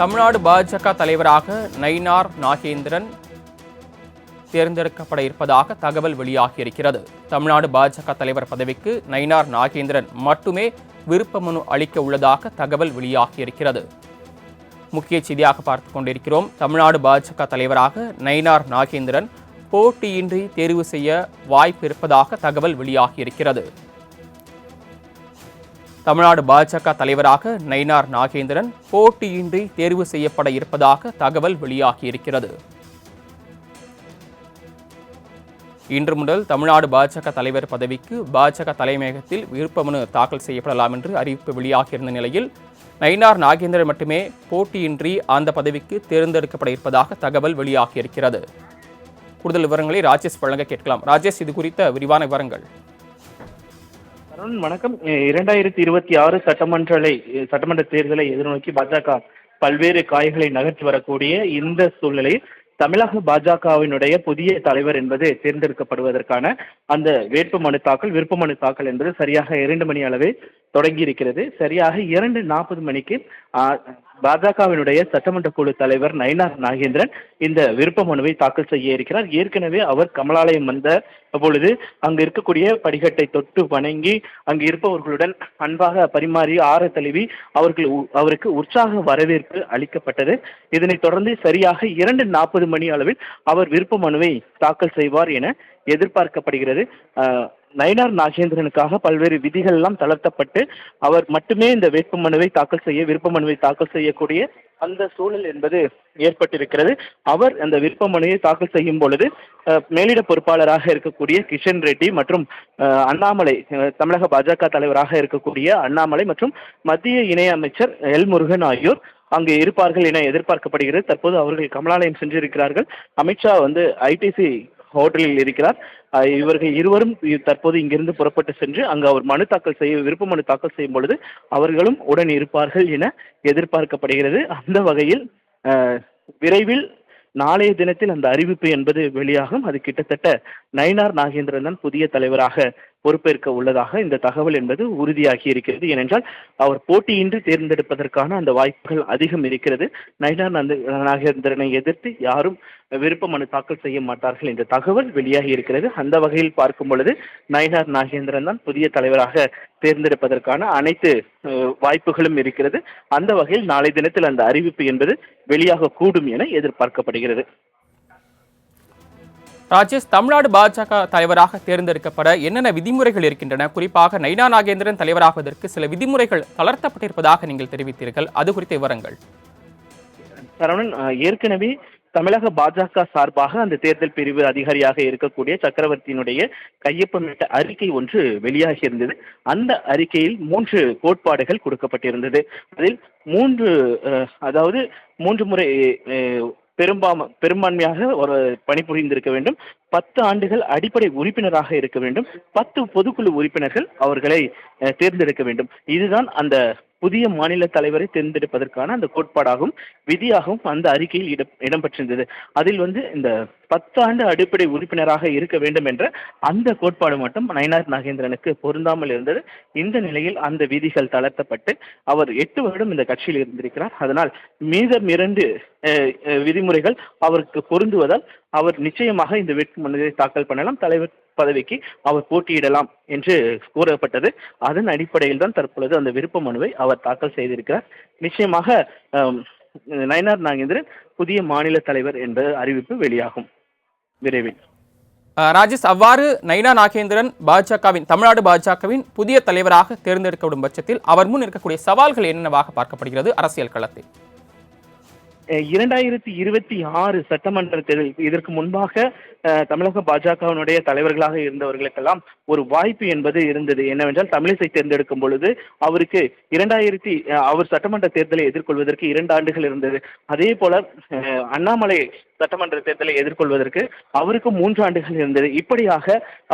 தமிழ்நாடு பாஜக தலைவராக நயினார் நாகேந்திரன் தேர்ந்தெடுக்கப்பட இருப்பதாக தகவல் வெளியாகியிருக்கிறது. தமிழ்நாடு பாஜக தலைவர் பதவிக்கு நயினார் நாகேந்திரன் மட்டுமே விருப்ப மனு அளிக்க உள்ளதாக தகவல் வெளியாகியிருக்கிறது. முக்கிய செய்தியாக பார்த்து கொண்டிருக்கிறோம். தமிழ்நாடு பாஜக தலைவராக நயினார் நாகேந்திரன் போட்டியின்றி தேர்வு செய்ய வாய்ப்பு இருப்பதாக தகவல் வெளியாகியிருக்கிறது. தமிழ்நாடு பாஜக தலைவராக நயினார் நாகேந்திரன் போட்டியின்றி தேர்வு செய்யப்பட இருப்பதாக தகவல் வெளியாகியிருக்கிறது. இன்று முதல் தமிழ்நாடு பாஜக தலைவர் பதவிக்கு பாஜக தலைமையகத்தில் விருப்பமனு தாக்கல் செய்யப்படலாம் என்று அறிவிப்பு வெளியாகியிருந்த நிலையில் நயினார் நாகேந்திரன் மட்டுமே போட்டியின்றி அந்த பதவிக்கு தேர்ந்தெடுக்கப்பட இருப்பதாக தகவல் வெளியாகியிருக்கிறது. கூடுதல் விவரங்களை ராஜேஷ் வழங்க கேட்கலாம். ராஜேஷ் இது குறித்த விரிவான விவரங்கள். அருண் வணக்கம். இரண்டாயிரத்தி இருபத்தி ஆறு சட்டமன்றலை சட்டமன்ற தேர்தலை எதிர்நோக்கி பாஜக பல்வேறு காய்களை நகர்த்தி வரக்கூடிய இந்த சூழ்நிலையில் தமிழக பாஜகவினுடைய புதிய தலைவர் என்பது தேர்ந்தெடுக்கப்படுவதற்கான அந்த வேட்பு மனு தாக்கல் விருப்ப மனு தாக்கல் என்பது சரியாக இரண்டு மணி அளவே தொடங்கி இருக்கிறது சரியாக இரண்டு நாற்பது மணிக்கு பாஜகவினுடைய சட்டமன்ற குழு தலைவர் நயினார் நாகேந்திரன் இந்த விருப்ப மனுவை தாக்கல் செய்ய இருக்கிறார். ஏற்கனவே அவர் கமலாலயம் வந்த பொழுது அங்கு இருக்கக்கூடிய படிக்கட்டை தொட்டு வணங்கி அங்கு இருப்பவர்களுடன் அன்பாக பரிமாறி ஆற தழுவி அவர்கள் அவருக்கு உற்சாக வரவேற்பு அளிக்கப்பட்டது. இதனைத் தொடர்ந்து சரியாக இரண்டு நாற்பது மணி அளவில் அவர் விருப்ப மனுவை தாக்கல் செய்வார் என எதிர்பார்க்கப்படுகிறது. நயினார் நாகேந்திரனுக்காக பல்வேறு விதிகள் எல்லாம் தளர்த்தப்பட்டு அவர் மட்டுமே இந்த வேட்பு மனுவை தாக்கல் செய்ய விருப்ப மனுவை தாக்கல் செய்யக்கூடிய அந்த சூழல் என்பது ஏற்பட்டிருக்கிறது. அவர் அந்த விருப்ப மனுவை தாக்கல் செய்யும் பொழுது மேலிட பொறுப்பாளராக இருக்கக்கூடிய கிஷன் ரெட்டி மற்றும் அண்ணாமலை தமிழக பாஜக தலைவராக இருக்கக்கூடிய அண்ணாமலை மற்றும் மத்திய இணையமைச்சர் எல் முருகன் ஆகியோர் அங்கு இருப்பார்கள் என எதிர்பார்க்கப்படுகிறது. தற்போது அவர்கள் கமலாலயம் சென்றிருக்கிறார்கள். அமித்ஷா வந்து ஐடிசி ஹோட்டலில் இருக்கிறார். இவர்கள் இருவரும் தற்போது இங்கிருந்து புறப்பட்டு சென்று அங்கு அவர் மனு தாக்கல் செய்ய விருப்ப மனு தாக்கல் செய்யும் பொழுது அவர்களும் உடன் இருப்பார்கள் என எதிர்பார்க்கப்படுகிறது. அந்த வகையில் விரைவில் நாளைய தினத்தில் அந்த அறிவிப்பு என்பது வெளியாகும். அது கிட்டத்தட்ட நயினார் நாகேந்திரன் தான் புதிய தலைவராக பொறுப்பேற்க உள்ளதாக இந்த தகவல் என்பது உறுதியாகி இருக்கிறது. ஏனென்றால் அவர் போட்டியின்றி தேர்ந்தெடுப்பதற்கான அந்த வாய்ப்புகள் அதிகம் இருக்கிறது. நயினார் நந்த- நாகேந்திரனை எதிர்த்து யாரும் விருப்ப மனு தாக்கல் செய்ய மாட்டார்கள் என்ற தகவல் வெளியாகி இருக்கிறது. அந்த வகையில் பார்க்கும் பொழுது நயினார் நாகேந்திரன் தான் புதிய தலைவராக தேர்ந்தெடுப்பதற்கான அனைத்து வாய்ப்புகளும் இருக்கிறது. அந்த வகையில் நாளை தினத்தில் அந்த அறிவிப்பு என்பது வெளியாக கூடும் என எதிர்பார்க்கப்படுகிறது. ராஜேஷ் தமிழ்நாடு பாஜக தலைவராக தேர்ந்தெடுக்கப்பட என்னென்ன விதிமுறைகள் இருக்கின்றன? குறிப்பாக நைனா நாகேந்திரன் தலைவராகுவதற்கு சில விதிமுறைகள் தளர்த்தப்பட்டிருப்பதாக நீங்கள் தெரிவித்தீர்கள். அது குறித்த விவரங்கள். சரவணன் ஏற்கனவே தமிழக பாஜக சார்பாக அந்த தேர்தல் பிரிவு அதிகாரியாக இருக்கக்கூடிய சக்கரவர்த்தியினுடைய கையொப்பமிட்ட அறிக்கை ஒன்று வெளியாகி இருந்தது அந்த அறிக்கையில் மூன்று கோட்பாடுகள் கொடுக்கப்பட்டிருந்தது. அதில் மூன்று அதாவது மூன்று முறை பெரும்பாம பெரும்பான்மையாக ஒரு பணிபுரிந்திருக்க வேண்டும். பத்து ஆண்டுகள் அடிப்படை உறுப்பினராக இருக்க வேண்டும். பத்து பொதுக்குழு உறுப்பினர்கள் அவர்களை தேர்ந்தெடுக்க வேண்டும். இதுதான் அந்த புதிய மாநில தலைவரை தேர்ந்தெடுப்பதற்கான அந்த கோட்பாடாகவும் விதியாகவும் அந்த அறிக்கையில் இடம் இடம்பெற்றிருந்தது. அதில் வந்து இந்த பத்தாண்டு அடிப்படை உறுப்பினராக இருக்க வேண்டும் என்ற அந்த கோட்பாடு மட்டும் நயனார் நாகேந்திரனுக்கு பொருந்தாமல் இருந்தது. இந்த நிலையில் அந்த விதிகள் தளர்த்தப்பட்டு அவர் எட்டு வருடம் இந்த கட்சியில் இருந்திருக்கிறார். அதனால் மீதம் இரண்டு விதிமுறைகள் அவருக்கு பொருந்துவதால் அவர் நிச்சயமாக இந்த வேட்புமனுவை தாக்கல் பண்ணலாம். தலைவர் பதவிக்கு அவர் போட்டியிடலாம் என்று கூறப்பட்டது. அதன் அடிப்படையில் தான் தற்பொழுது அந்த விருப்ப மனுவை அவர் தாக்கல் செய்திருக்கிறார். நிச்சயமாக நயனார் நாகேந்திரன் புதிய மாநில தலைவர் என்ற அறிவிப்பு வெளியாகும். விரைவில். ராஜேஷ் அவ்வாறு நைனா நாகேந்திரன் பாஜகவின் தமிழ்நாடு பாஜகவின் புதிய தலைவராக தேர்ந்தெடுக்கப்படும் பட்சத்தில் அவர் முன் இருக்கக்கூடிய சவால்கள் என்னென்னவாக பார்க்கப்படுகிறது அரசியல் களத்தில்? இரண்டாயிரத்தி இருபத்தி ஆறு சட்டமன்ற தேர்தல் இதற்கு முன்பாக தமிழக பாஜகவினுடைய தலைவர்களாக இருந்தவர்களுக்கெல்லாம் ஒரு வாய்ப்பு என்பது இருந்தது. என்னவென்றால் தமிழிசை தேர்ந்தெடுக்கும் பொழுது அவருக்கு இரண்டாயிரத்தி அவர் சட்டமன்ற தேர்தலை எதிர்கொள்வதற்கு இரண்டு ஆண்டுகள் இருந்தது. அதே போல அண்ணாமலை சட்டமன்ற தேர்தலை எதிர்கொள்வதற்கு அவருக்கு மூன்று ஆண்டுகள் இருந்தது. இப்படியாக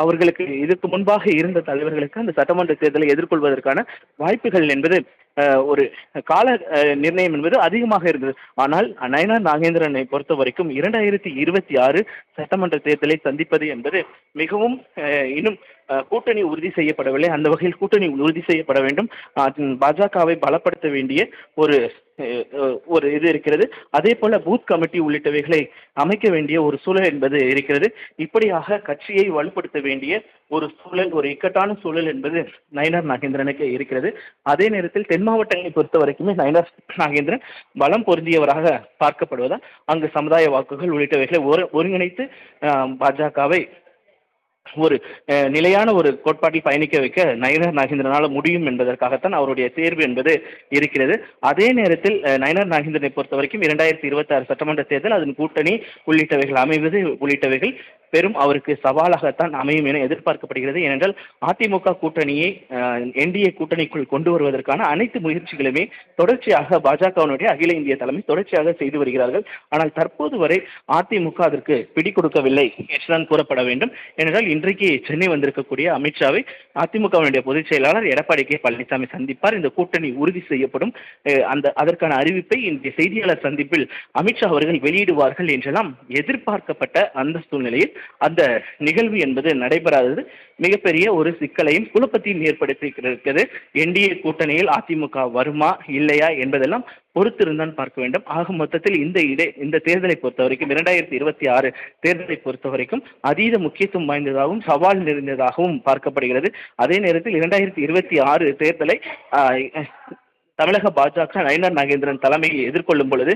அவர்களுக்கு இதற்கு முன்பாக இருந்த தலைவர்களுக்கு அந்த சட்டமன்ற தேர்தலை எதிர்கொள்வதற்கான வாய்ப்புகள் என்பது ஒரு கால நிர்ணயம் என்பது அதிகமாக இருந்தது. ஆனால் நயனார் நாகேந்திரனை பொறுத்த வரைக்கும் இரண்டாயிரத்தி இருபத்தி ஆறு சட்டமன்ற தேர்தலை சந்திப்பது என்பது மிகவும் இன்னும் கூட்டணி உறுதி செய்யப்படவில்லை. அந்த வகையில் கூட்டணி உறுதி செய்யப்பட வேண்டும். பாஜகவை பலப்படுத்த வேண்டிய ஒரு ஒரு இது இருக்கிறது. அதே போல பூத் கமிட்டி உள்ளிட்டவைகளை அமைக்க வேண்டிய ஒரு சூழல் என்பது இருக்கிறது. இப்படியாக கட்சியை வலுப்படுத்த வேண்டிய ஒரு சூழல் ஒரு இக்கட்டான சூழல் என்பது நயனார் நாகேந்திரனுக்கு இருக்கிறது. அதே நேரத்தில் தென் மாவட்டங்களை பொறுத்த வரைக்குமே நயனார் நாகேந்திரன் பலம் பொருந்தியவராக பார்க்கப்படுவதால் அங்கு சமுதாய வாக்குகள் உள்ளிட்டவைகளை ஒரு ஒருங்கிணைத்து பாஜகவை ஒரு நிலையான ஒரு கோட்பாட்டில் பயணிக்க வைக்க நயனர் நாகேந்திரனால் முடியும் என்பதற்காகத்தான் அவருடைய தேர்வு என்பது இருக்கிறது. அதே நேரத்தில் நயனர் நாகேந்திரனை பொறுத்த வரைக்கும் இரண்டாயிரத்தி இருபத்தி ஆறு சட்டமன்ற தேர்தல் அதன் கூட்டணி உள்ளிட்டவைகள் அமைவது உள்ளிட்டவைகள் பெரும் அவருக்கு சவாலாகத்தான் அமையும் என எதிர்பார்க்கப்படுகிறது. ஏனென்றால் அதிமுக கூட்டணியை என்டிஏ கூட்டணிக்குள் கொண்டு வருவதற்கான அனைத்து முயற்சிகளுமே தொடர்ச்சியாக பாஜகவினுடைய அகில இந்திய தலைமை தொடர்ச்சியாக செய்து வருகிறார்கள். ஆனால் தற்போது வரை அதிமுக அதற்கு பிடி கொடுக்கவில்லை என்றுதான் கூறப்பட வேண்டும். ஏனென்றால் இன்றைக்கு சென்னை வந்திருக்கக்கூடிய அமித்ஷாவை அதிமுகவினுடைய பொதுச் செயலாளர் எடப்பாடி கே. பழனிசாமி சந்திப்பார். இந்த கூட்டணி உறுதி செய்யப்படும் அந்த அதற்கான அறிவிப்பை இன்றைய செய்தியாளர் சந்திப்பில் அமித்ஷா அவர்கள் வெளியிடுவார்கள் என்றெல்லாம் எதிர்பார்க்கப்பட்ட அந்த சூழ்நிலையில் அந்த நிகழ்வு என்பது நடைபெறாதது. மிகப்பெரிய ஒரு சிக்கலையும் குழப்பத்தையும் ஏற்படுத்தியிருக்கிறது. என்டிஏ கூட்டணியில் அதிமுக வருமா இல்லையா என்பதெல்லாம் பொறுத்திருந்தான் பார்க்க வேண்டும். ஆக மொத்தத்தில் இந்த இடை இந்த தேர்தலை பொறுத்த வரைக்கும் இரண்டாயிரத்தி இருபத்தி ஆறு தேர்தலை பொறுத்த வரைக்கும் அதீத முக்கியத்துவம் வாய்ந்ததாகவும் சவால் நிறைந்ததாகவும் பார்க்கப்படுகிறது. அதே நேரத்தில் இரண்டாயிரத்தி இருபத்தி ஆறு தேர்தலை தமிழக பாஜக நயனார் நாகேந்திரன் தலைமையில் எதிர்கொள்ளும் பொழுது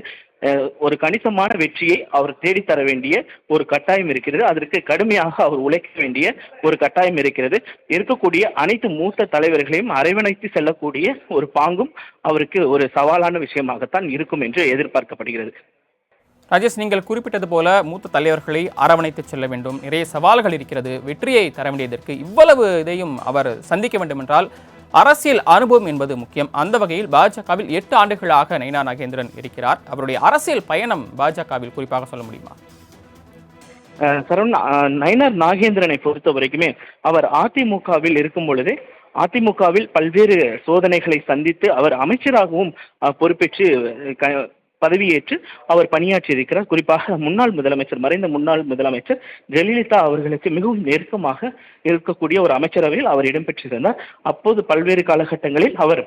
ஒரு கணிசமான வெற்றியை அவர் தேடித்தர வேண்டிய ஒரு கட்டாயம் இருக்கிறது. அதற்கு கடுமையாக அவர் உழைக்க வேண்டிய ஒரு கட்டாயம் இருக்கிறது. இருக்கக்கூடிய அனைத்து மூத்த தலைவர்களையும் அரவணைத்து செல்லக்கூடிய ஒரு பாங்கும் அவருக்கு ஒரு சவாலான விஷயமாகத்தான் இருக்கும் என்று எதிர்பார்க்கப்படுகிறது. ராஜேஷ் நீங்கள் குறிப்பிட்டது போல மூத்த தலைவர்களை அரவணைத்து செல்ல வேண்டும். நிறைய சவால்கள் இருக்கிறது. வெற்றியை தர வேண்டியதற்கு இவ்வளவு இதையும் அவர் சந்திக்க வேண்டும் என்றால் அரசியல் அனுபவம் என்பது முக்கியம். அந்த வகையில் பாஜகவில் எட்டு ஆண்டுகளாக நைனா நாகேந்திரன் இருக்கிறார். அவருடைய அரசியல் பயணம் பாஜகவில் குறிப்பாக சொல்ல முடியுமா? அஹ் சரவண் நாகேந்திரனை பொறுத்த வரைக்குமே அவர் அதிமுகவில் இருக்கும் பொழுதே அதிமுகவில் பல்வேறு சோதனைகளை சந்தித்து அவர் அமைச்சராகவும் பொறுப்பேற்று க- பதவியேற்று அவர் பணியாற்றி இருக்கிறார் குறிப்பாக முன்னாள் முதலமைச்சர் மறைந்த முன்னாள் முதலமைச்சர் ஜெயலலிதா அவர்களுக்கு மிகவும் நெருக்கமாக இருக்கக்கூடிய ஒரு அமைச்சரவையில் அவர் இடம்பெற்றிருந்தார். அப்போது பல்வேறு காலகட்டங்களில் அவர்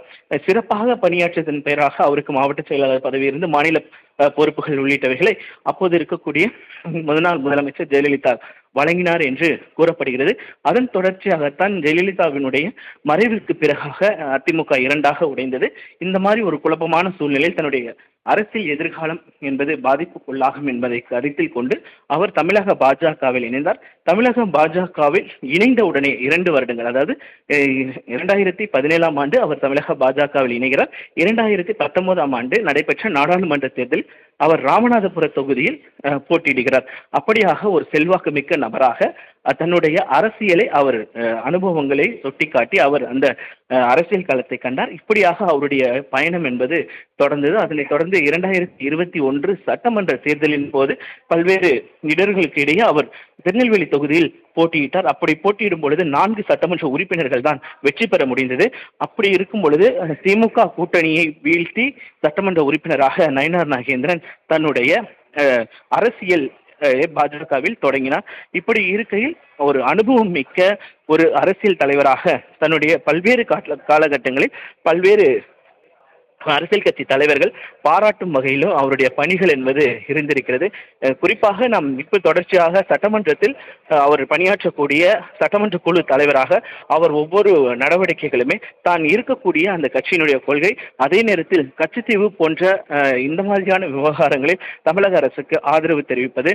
சிறப்பாக பணியாற்றியதன் பெயராக அவருக்கு மாவட்ட செயலாளர் பதவி இருந்து மாநில பொறுப்புகள் உள்ளிட்டவைகளை அப்போது இருக்கக்கூடிய முன்னாள் முதலமைச்சர் ஜெயலலிதா வழங்கினார் என்று கூறப்படுகிறது. அதன் தொடர்ச்சியாகத்தான் ஜெயலலிதாவினுடைய மறைவிற்கு பிறகாக அதிமுக இரண்டாக உடைந்தது. இந்த மாதிரி ஒரு குழப்பமான சூழ்நிலையில் தன்னுடைய அரசியல் எதிர்காலம் என்பது பாதிப்புக்குள்ளாகும் என்பதை கருத்தில் கொண்டு அவர் தமிழக பாஜகவில் இணைந்தார். தமிழக பாஜகவில் இணைந்த உடனே இரண்டு வருடங்கள் அதாவது இரண்டாயிரத்தி பதினேழாம் ஆண்டு அவர் தமிழக பாஜகவில் இணைகிறார். இரண்டாயிரத்தி பத்தொன்பதாம் ஆண்டு நடைபெற்ற நாடாளுமன்ற தேர்தலில் அவர் ராமநாதபுர தொகுதியில் போட்டியிடுகிறார். அப்படியாக ஒரு செல்வாக்கு மிக்க நபராக தன்னுடைய அரசியலை அவர் அனுபவங்களை சுட்டிக்காட்டி அவர் அந்த அரசியல் களத்தை கண்டார். இப்படியாக அவருடைய பயணம் என்பது தொடர்ந்தது. அதனைத் தொடர்ந்து இரண்டாயிரத்தி இருபத்தி ஒன்று சட்டமன்ற தேர்தலின் போது பல்வேறு இடர்களுக்கு இடையே அவர் திருநெல்வேலி தொகுதியில் போட்டியிட்டார். அப்படி போட்டியிடும் பொழுது நான்கு சட்டமன்ற உறுப்பினர்கள் தான் வெற்றி பெற முடிந்தது. அப்படி இருக்கும் பொழுது திமுக கூட்டணியை வீழ்த்தி சட்டமன்ற உறுப்பினராக நயனார் நாகேந்திரன் தன்னுடைய அரசியல் பாஜகவில் தொடங்கினார். இப்படி இருக்கையில் ஒரு அனுபவம் மிக்க ஒரு அரசியல் தலைவராக தன்னுடைய பல்வேறு கால காலகட்டங்களில் பல்வேறு அரசியல் கட்சி தலைவர்கள் பாராட்டும் வகையிலும் அவருடைய பணிகள் என்பது இருந்திருக்கிறது. குறிப்பாக நாம் இப்போ தொடர்ச்சியாக சட்டமன்றத்தில் அவர் பணியாற்றக்கூடிய சட்டமன்ற குழு தலைவராக அவர் ஒவ்வொரு நடவடிக்கைகளுமே தான் இருக்கக்கூடிய அந்த கட்சியினுடைய கொள்கை. அதே நேரத்தில் கட்சித்தீவு போன்ற இந்த மாதிரியான விவகாரங்களில் தமிழக அரசுக்கு ஆதரவு தெரிவிப்பது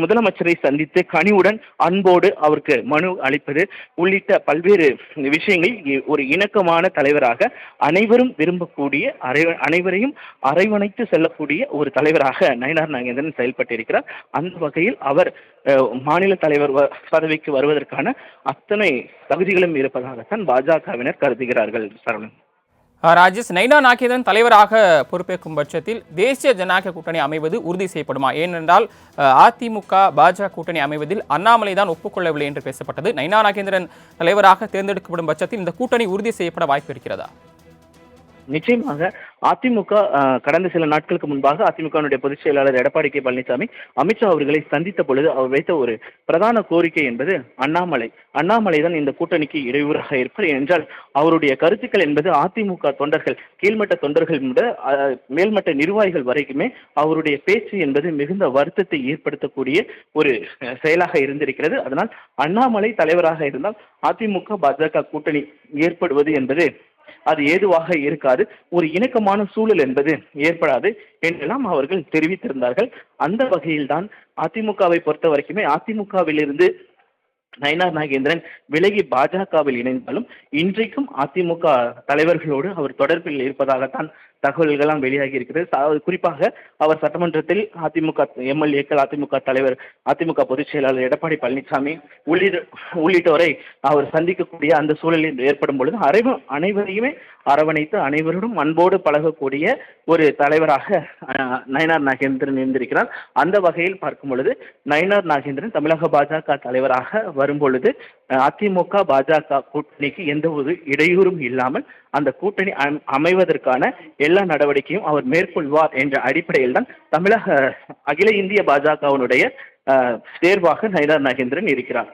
முதலமைச்சரை சந்தித்து கனிவுடன் அன்போடு அவருக்கு மனு அளிப்பது உள்ளிட்ட பல்வேறு விஷயங்களில் இ- ஒரு இணக்கமான தலைவராக அனைவரும் விரும்பக்கூடிய அரை அனைவரையும் அரைவணைத்து செல்லக்கூடிய ஒரு தலைவராக நயனார் நாகேந்திரன் செயல்பட்டிருக்கிறார். அந்த வகையில் அவர் மாநில தலைவர் பதவிக்கு வருவதற்கான அத்தனை தகுதிகளும் இருப்பதாகத்தான் பாஜகவினர் கருதுகிறார்கள் சரவணன். ராஜேஷ் நைனா நாகேந்திரன் தலைவராக பொறுப்பேற்கும் பட்சத்தில் தேசிய ஜனநாயக கூட்டணி அமைவது உறுதி செய்யப்படுமா? ஏனென்றால் அதிமுக பாஜக கூட்டணி அமைவதில் அண்ணாமலை தான் ஒப்புக்கொள்ளவில்லை என்று பேசப்பட்டது. நைனா நாகேந்திரன் தலைவராக தேர்ந்தெடுக்கப்படும் பட்சத்தில் இந்த கூட்டணி உறுதி செய்யப்பட வாய்ப்பு இருக்கிறதா? நிச்சயமாக அதிமுக கடந்த சில நாட்களுக்கு முன்பாக அதிமுகவினுடைய பொதுச் செயலாளர் எடப்பாடி கே. பழனிசாமி அமித்ஷா அவர்களை சந்தித்த பொழுது அவர் வைத்த ஒரு பிரதான கோரிக்கை என்பது அண்ணாமலை. அண்ணாமலை தான் இந்த கூட்டணிக்கு இடையூறாக இருப்பார். என்றால் அவருடைய கருத்துக்கள் என்பது அதிமுக தொண்டர்கள் கீழ்மட்ட தொண்டர்கள் முதல் மேல்மட்ட நிர்வாகிகள் வரைக்குமே அவருடைய பேச்சு என்பது மிகுந்த வருத்தத்தை ஏற்படுத்தக்கூடிய ஒரு செயலாக இருந்திருக்கிறது. அதனால் அண்ணாமலை தலைவராக இருந்தால் அதிமுக பாஜக கூட்டணி ஏற்படுவது என்பது அது ஏதுவாக இருக்காது. ஒரு இணக்கமான சூழல் என்பது ஏற்படாது என்றெல்லாம் அவர்கள் தெரிவித்திருந்தார்கள். அந்த வகையில்தான் அதிமுகவை பொறுத்த வரைக்குமே அதிமுகவிலிருந்து நயினார் நாகேந்திரன் விலகி பாஜகவில் இணைந்தாலும் இன்றைக்கும் அதிமுக தலைவர்களோடு அவர் தொடர்பில் இருப்பதாகத்தான் தகவல்கள்லாம் வெளியாகி இருக்கிறது அதாவது குறிப்பாக அவர் சட்டமன்றத்தில் அதிமுக எம்எல்ஏக்கள் அதிமுக தலைவர் அதிமுக பொதுச் செயலாளர் எடப்பாடி பழனிசாமி உள்ளிட்ட உள்ளிட்டோரை அவர் சந்திக்கக்கூடிய அந்த சூழலில் ஏற்படும் பொழுது அனைவ அனைவரையுமே அரவணைத்து அனைவரோடும் அன்போடு பழகக்கூடிய ஒரு தலைவராக நயனார் நாகேந்திரன் இருந்திருக்கிறார். அந்த வகையில் பார்க்கும் பொழுது நயனார் நாகேந்திரன் தமிழக பாஜக தலைவராக வரும் பொழுது அதிமுக பாஜக கூட்டணிக்கு எந்த ஒரு இடையூறும் இல்லாமல் அந்த கூட்டணி அம்- அமைவதற்கான எல்லா நடவடிக்கையும் அவர் மேற்கொள்வார் என்ற அடிப்படையில் தான் தமிழக அகில இந்திய பாஜகவினுடைய தேர்வாக நயனார் நாகேந்திரன் இருக்கிறார்.